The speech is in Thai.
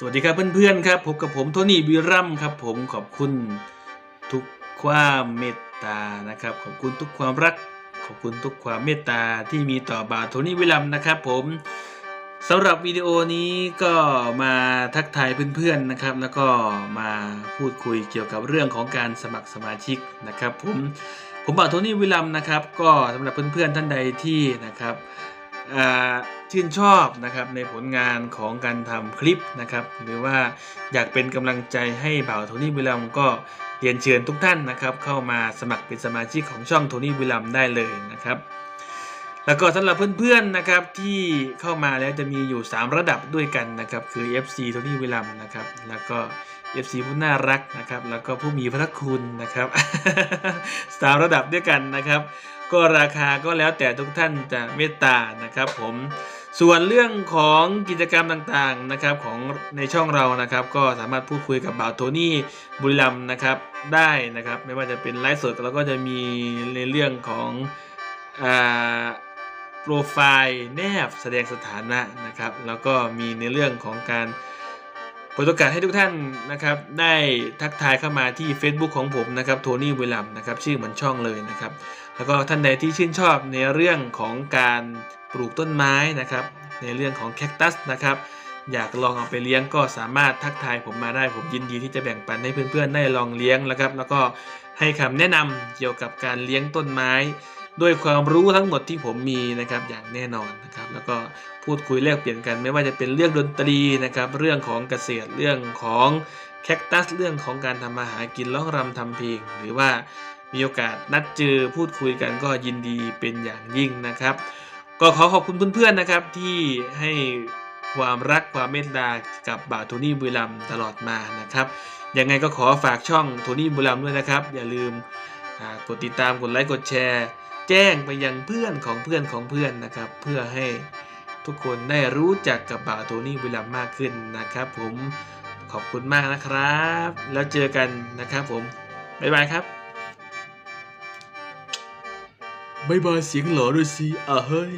สวัสดีครับเพื่อนๆครับพบกับผมโทนี่บิรัมครับ ผมขอบคุณทุกความเมตตานะครับ ขอบคุณทุกความรัก ขอบคุณทุกความเมตตาที่มีต่อบาโทนี่วิลัมนะครับผมสำหรับวิดีโอนี้ก็มาทักทายเพื่อนๆนะครับ แล้วก็มาพูดคุยเกี่ยวกับเรื่องของการสมัครสมาชิกนะครับ ผมผมบาโทนี่วิลัมนะครับ ก็สำหรับเพื่อนๆท่านใดที่นะครับอ่า ชื่นชอบนะครับในผลงานของการทำคลิปนะครับ หรือว่าอยากเป็นกำลังใจให้บ่าวโทนี่วิลัมก็เรียนเชิญทุกท่านนะครับ เข้ามาสมัครเป็นสมาชิกของช่องโทนี่วิลัมได้เลยนะครับ แล้วก็สำหรับเพื่อนๆนะครับที่เข้ามาแล้วจะมีอยู่ 3 ระดับด้วยกันนะครับ คือ FC โทนี่วิลัมนะครับ แล้วก็ FC ผู้น่ารักนะครับ แล้วก็ผู้มีพระคุณนะครับสามระดับด้วยกันนะครับ ก็ราคาก็แล้วแต่ทุกท่านจะเมตตานะครับผมส่วนเรื่องของกิจกรรมต่างๆนะครับของในช่องเรานะครับ ก็สามารถพูดคุยกับบ่าวโทนี่บุรีรัมนะครับได้นะครับไม่ว่าจะเป็นไลฟ์สดแล้วก็จะมีในเรื่องของอโปรไฟล์แนบแสดงสถานะนะครับ แล้วก็มีในเรื่องของการ ปิดโอกาสให้ทุกท่านนะครับได้ทักทายเข้ามาที่ Facebook ของผมนะครับโทนี่บุรีรัมนะครับชื่อเหมือนช่องเลยนะครับ แล้วก็ท่านใดที่ชื่นชอบในเรื่องของการปลูกต้นไม้นะครับ ในเรื่องของแคคตัสนะครับ อยากลองเอาไปเลี้ยงก็สามารถทักทายผมมาได้ผมยินดีที่จะแบ่งปันให้เพื่อนๆได้ลองเลี้ยงนะครับ แล้วก็ให้คำแนะนำเกี่ยวกับการเลี้ยงต้นไม้ ด้วยความรู้ทั้งหมดที่ผมมีนะครับอย่างแน่นอนนะครับ แล้วก็พูดคุยแลกเปลี่ยนกัน ไม่ว่าจะเป็นเรื่องดนตรีนะครับ เรื่องของเกษตรเรื่องของแคคตัสเรื่องของการทำมาหากินร้องรำทำเพลง หรือว่ามีโอกาสนัดเจอพูดคุยกันก็ยินดีเป็นอย่างยิ่งนะครับ ก็ขอขอบคุณเพื่อนๆนะครับที่ให้ความรักความเมตตากับบ่าวโทนี่บุรีรัมตลอดมานะครับยังไงก็ขอฝากช่องโทนี่บุรีรัมด้วยนะครับ อย่าลืมกดติดตามกดไลค์กดแชร์ แจ้งไปยังเพื่อนของเพื่อนของเพื่อนนะครับ เพื่อให้ทุกคนได้รู้จักกับบ่าวโทนี่วิลัมมากขึ้นนะครับ ผมขอบคุณมากนะครับ แล้วเจอกันนะครับผม บ๊ายบายครับบายบายเสียงหล่อด้วยสิอะเฮ้ย